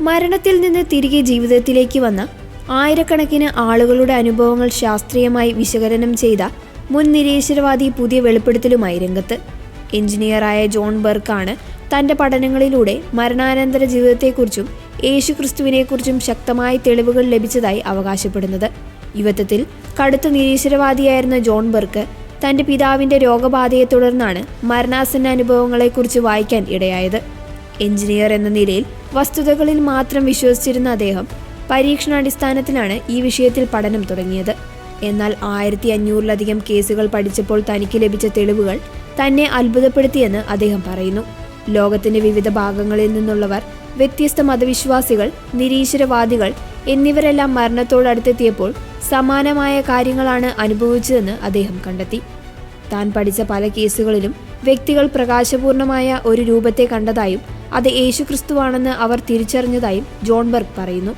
മരണത്തിൽ നിന്ന് തിരികെ ജീവിതത്തിലേക്ക് വന്ന ആയിരക്കണക്കിന് ആളുകളുടെ അനുഭവങ്ങൾ ശാസ്ത്രീയമായി വിശകലനം ചെയ്ത മുൻ നിരീശ്വരവാദി പുതിയ വെളിപ്പെടുത്തലുമായി രംഗത്ത്. എഞ്ചിനീയറായ ജോൺ ബർക്കാണ് തന്റെ പഠനങ്ങളിലൂടെ മരണാനന്തര ജീവിതത്തെക്കുറിച്ചും യേശുക്രിസ്തുവിനെക്കുറിച്ചും ശക്തമായ തെളിവുകൾ ലഭിച്ചതായി അവകാശപ്പെടുന്നത്. യുവത്വത്തിൽ കടുത്ത നിരീശ്വരവാദിയായിരുന്ന ജോൺ ബർക്ക് തന്റെ പിതാവിന്റെ രോഗബാധയെ തുടർന്നാണ് മരണാസന്ന അനുഭവങ്ങളെക്കുറിച്ച് വായിക്കാൻ ഇടയായത്. എഞ്ചിനീയർ എന്ന നിലയിൽ വസ്തുതകളിൽ മാത്രം വിശ്വസിച്ചിരുന്ന അദ്ദേഹം പരീക്ഷണാടിസ്ഥാനത്തിലാണ് ഈ വിഷയത്തിൽ പഠനം തുടങ്ങിയത്. എന്നാൽ ആയിരത്തി അഞ്ഞൂറിലധികം കേസുകൾ പഠിച്ചപ്പോൾ തനിക്ക് ലഭിച്ച തെളിവുകൾ തന്നെ അത്ഭുതപ്പെടുത്തിയെന്ന് അദ്ദേഹം പറയുന്നു. ലോകത്തിന്റെ വിവിധ ഭാഗങ്ങളിൽ നിന്നുള്ളവർ വ്യത്യസ്ത മതവിശ്വാസികൾ നിരീശ്വരവാദികൾ എന്നിവരെല്ലാം മരണത്തോടടുത്തെത്തിയപ്പോൾ സമാനമായ കാര്യങ്ങളാണ് അനുഭവിച്ചതെന്ന് അദ്ദേഹം കണ്ടെത്തി. താൻ പഠിച്ച പല കേസുകളിലും വ്യക്തികൾ പ്രകാശപൂർണമായ ഒരു രൂപത്തെ കണ്ടതായും അത് യേശുക്രിസ്തുവാണെന്ന് അവർ തിരിച്ചറിഞ്ഞതായും ജോൺ ബർഗ് പറയുന്നു.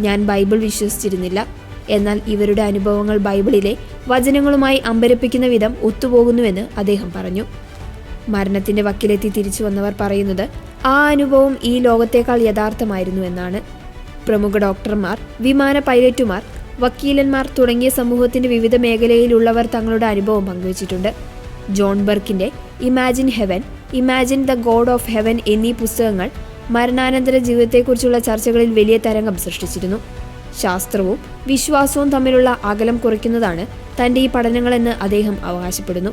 ഞാൻ ബൈബിൾ വിശ്വസിച്ചിരുന്നില്ല. എന്നാൽ ഇവരുടെ അനുഭവങ്ങൾ ബൈബിളിലെ വചനങ്ങളുമായി അമ്പരപ്പിക്കുന്ന വിധം ഒത്തുപോകുന്നുവെന്ന് അദ്ദേഹം പറഞ്ഞു. മരണത്തിന്റെ വക്കിലെത്തി തിരിച്ചു വന്നവർ പറയുന്നത് ആ അനുഭവം ഈ ലോകത്തേക്കാൾ യഥാർത്ഥമായിരുന്നു എന്നാണ്. പ്രമുഖ ഡോക്ടർമാർ വിമാന പൈലറ്റുമാർ വക്കീലന്മാർ തുടങ്ങിയ സമൂഹത്തിന്റെ വിവിധ മേഖലയിലുള്ളവർ തങ്ങളുടെ അനുഭവം പങ്കുവച്ചിട്ടുണ്ട്. John ബർക്കിന്റെ imagine heaven imagine the god of heaven എന്നീ പുസ്തകങ്ങൾ മരണാനന്തര ജീവിതത്തെക്കുറിച്ചുള്ള ചർച്ചകളിൽ വലിയ തരംഗം സൃഷ്ടിച്ചിരുന്നു. ശാസ്ത്രവും വിശ്വാസവും തമ്മിലുള്ള അകലം കുറയ്ക്കുന്നതാണ് തന്റെ ഈ പഠനങ്ങളെന്ന് അദ്ദേഹം അവകാശപ്പെടുന്നു.